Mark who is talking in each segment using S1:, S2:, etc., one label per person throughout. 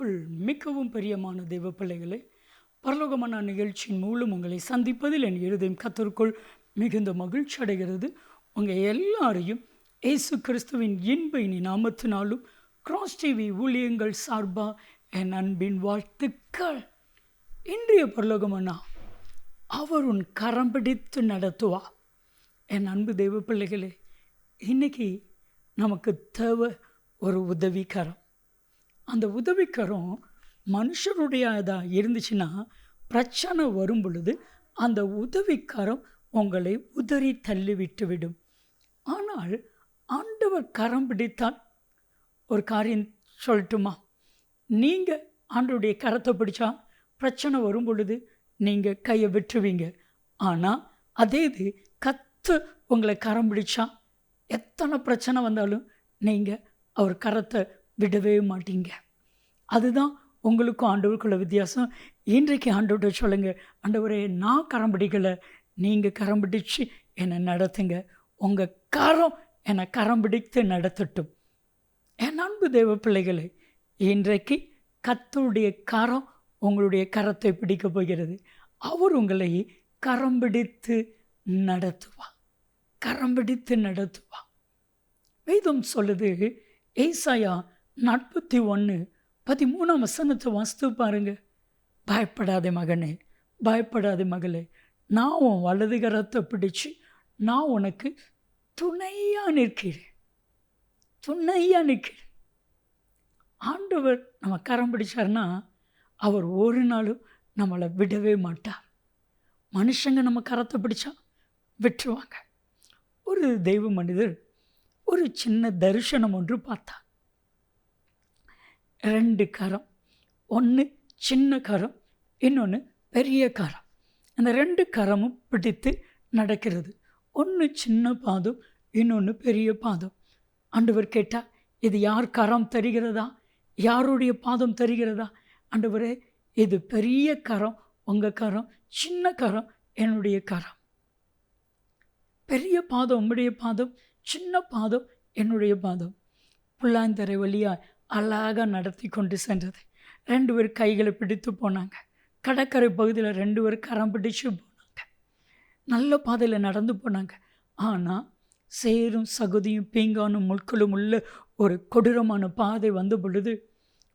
S1: கிறிஸ்துவுக்குள் மிகவும் பிரியமான தெய்வ பிள்ளைகளே பரலோகமான நிகழ்ச்சியின் மூலம் உங்களை சந்திப்பதில் என் இருதயம் கத்தருக்குள் மிகுந்த மகிழ்ச்சி அடைகிறது. உங்கள் எல்லாரையும் இயேசு கிறிஸ்துவின் இன்பை நீ நாமத்தினாலும் கிராஸ் டிவி ஊழியங்கள் சார்பா என் அன்பின் வாழ்த்துக்கள். இன்றைய பரலோகமன்னா அவர் உன் கரம் பிடித்து நடத்துவா? என் அன்பு தெய்வ பிள்ளைகளே இன்னைக்கு நமக்கு தேவை ஒரு உதவிக்கரம். அந்த உதவிக்கரம் மனுஷருடையதாக இருந்துச்சுன்னா பிரச்சனை வரும் பொழுது அந்த உதவிக்கரம் உங்களை உதறி தள்ளி விட்டுவிடும் ஆனால் ஆண்டவர் கரம் பிடித்தால் ஒரு காரியம் சொல்லட்டுமா? நீங்கள் ஆண்டவருடைய கரத்தை பிடிச்சா பிரச்சனை வரும் பொழுது நீங்கள் கையை விட்டுருவீங்க. ஆனால் அதே இது கத்து உங்களை கரம் பிடிச்சா எத்தனை பிரச்சனை வந்தாலும் நீங்கள் அவர் கரத்தை விடவே மாட்டீங்க. அதுதான் உங்களுக்கும் ஆண்டவருக்குள்ள வித்தியாசம். இன்றைக்கு ஆண்டவர்கிட்ட சொல்லுங்கள் ஆண்டவரே நான் கரம் பிடிக்கலை. நீங்கள் கரம்பிடிச்சு என்னை நடத்துங்க. உங்கள் கரம் என்னை கரம் பிடித்து நடத்தட்டும். என் அன்பு தேவ பிள்ளைகளை இன்றைக்கு கத்தருடைய கரம் உங்களுடைய கரத்தை பிடிக்கப் போகிறது. அவர் உங்களை கரம் பிடித்து நடத்துவா. கரம் பிடித்து நடத்துவா. வேதம் சொல்லுது ஏசாயா நாற்பத்தி ஒன்று பதிமூணாம் வசனத்தை வாஸ்து பாருங்க. பயப்படாதே மகனே பயப்படாதே மகளே. நான் உன் வலது கரத்தை பிடிச்சு நான் உனக்கு துணையாக நிற்கிறேன். துணையாக நிற்கிறேன். ஆண்டவர் நம்ம கரம் பிடிச்சார்னா அவர் ஒரு நாளும் நம்மளை விடவே மாட்டார். மனுஷங்க நம்ம கரத்தை பிடிச்சா விட்டுருவாங்க. ஒரு தெய்வ மனிதர் ஒரு சின்ன தரிசனம் ஒன்று பார்த்தார் ரெண்டு கரம் ஒன்று சின்ன கரம் இன்னொன்று பெரிய கரம். அந்த ரெண்டு கரமும் பிடித்து நடக்கிறது. ஒன்று சின்ன பாதம் இன்னொன்று பெரிய பாதம். ஆண்டவர் கேட்டால் இது யார் கரம் தருகிறதா? யாருடைய பாதம் தருகிறதா? ஆண்டவரே இது பெரிய கரம் உங்கள் கரம் சின்ன கரம் என்னுடைய கரம். பெரிய பாதம் உம்முடைய பாதம் சின்ன பாதம் என்னுடைய பாதம். புல்லாந்தரை வழியாக அழகாக நடத்தி கொண்டு சென்றது. ரெண்டு பேர் கைகளை பிடித்து போனாங்க. கடற்கரை பகுதியில் ரெண்டு பேர் கரம் பிடிச்சு போனாங்க. நல்ல பாதையில் நடந்து போனாங்க. ஆனால் சேரும் சகுதியும் பீங்கானும் முட்களும் உள்ள ஒரு கொடூரமான பாதை வந்த பொழுது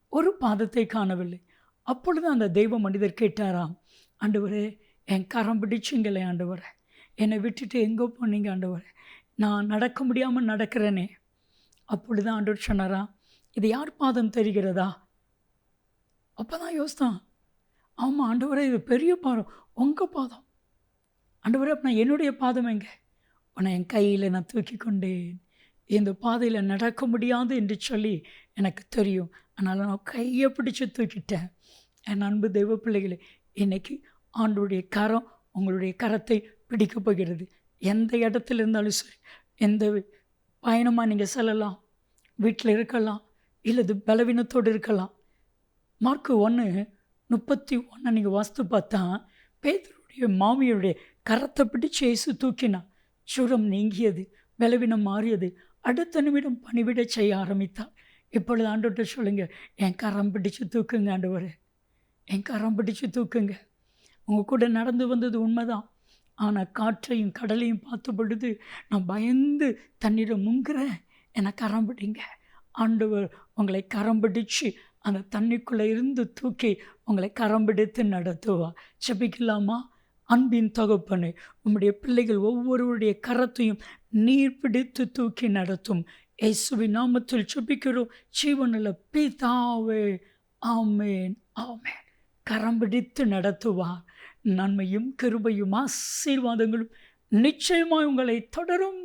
S1: ஒரு பாதத்தை காணவில்லை. அப்பொழுது அந்த தெய்வ மனிதர் கேட்டாராம் ஆண்டவரே என் கரம் பிடிச்சிங்களே ஆண்டவரே. என்னை விட்டுட்டு எங்கே போனீங்க ஆண்டவரே. நான் நடக்க முடியாமல் நடக்கிறேனே. அப்பொழுது ஆண்டவர் சொன்னாராம் இது யார் பாதம் தெரிகிறதா? அப்போ தான் யோசித்தான். ஆமாம் ஆண்டவரே இது பெரிய பாதம். உங்கள் பாதம். ஆண்டவரே அப்போ நான் என்னுடைய பாதம் எங்கே? உன்னை என் கையில் நான் தூக்கி கொண்டேன். இந்த பாதையில் நடக்க முடியாது என்று சொல்லி எனக்கு தெரியும். அதனால் நான் கையை பிடிச்சி தூக்கிட்டேன். என் அன்பு தெய்வ பிள்ளைகளே இன்றைக்கி ஆண்டுடைய கரம் உங்களுடைய கரத்தை பிடிக்கப் போகிறது. எந்த இடத்துல இருந்தாலும் சரி எந்த பயணமாக நீங்கள் செல்லலாம் வீட்டில் இருக்கலாம் இல்லது பலவீனத்தோடு இருக்கலாம். மார்க்கு ஒன்று முப்பத்தி ஒன்றை நீங்கள் வாஸ்து பார்த்தா பேதருடைய மாமியருடைய கரத்தை பிடிச்சு இயேசு தூக்கினா சுரம் நீங்கியது பலவீனம் மாறியது. அடுத்த நிமிடம் பணிவிட செய்ய ஆரம்பித்தார். இப்பொழுது ஆண்டோட்ட சொல்லுங்கள் என் கரம் பிடிச்சு தூக்குங்க ஆண்டவர். என் கரம் பிடிச்சு தூக்குங்க. உங்கள் கூட நடந்து வந்தது உண்மைதான். ஆனால் காற்றையும் கடலையும் பார்த்த பொழுது நான் பயந்து தண்ணீரை முங்குறேன். என்னை கரம் பிடிங்க. ஆண்டவர் உங்களை கரம் பிடிச்சு அந்த தண்ணிக்குள்ளே இருந்து தூக்கி உங்களை கரம் பிடித்து நடத்துவா. செபிக்கலாமா அன்பின் தகப்பனே உம்முடைய பிள்ளைகள் ஒவ்வொருவருடைய கரத்தையும் நீர் பிடித்து தூக்கி நடத்தும். இயேசுவி நாமத்தில் செபிக்கிறோம் ஜீவனில் பிதாவே ஆமேன் ஆமேன். கரம் பிடித்து நடத்துவார் நன்மையும் கிருபையும் ஆசீர்வாதங்களும் நிச்சயமாய் உங்களை தொடரும்.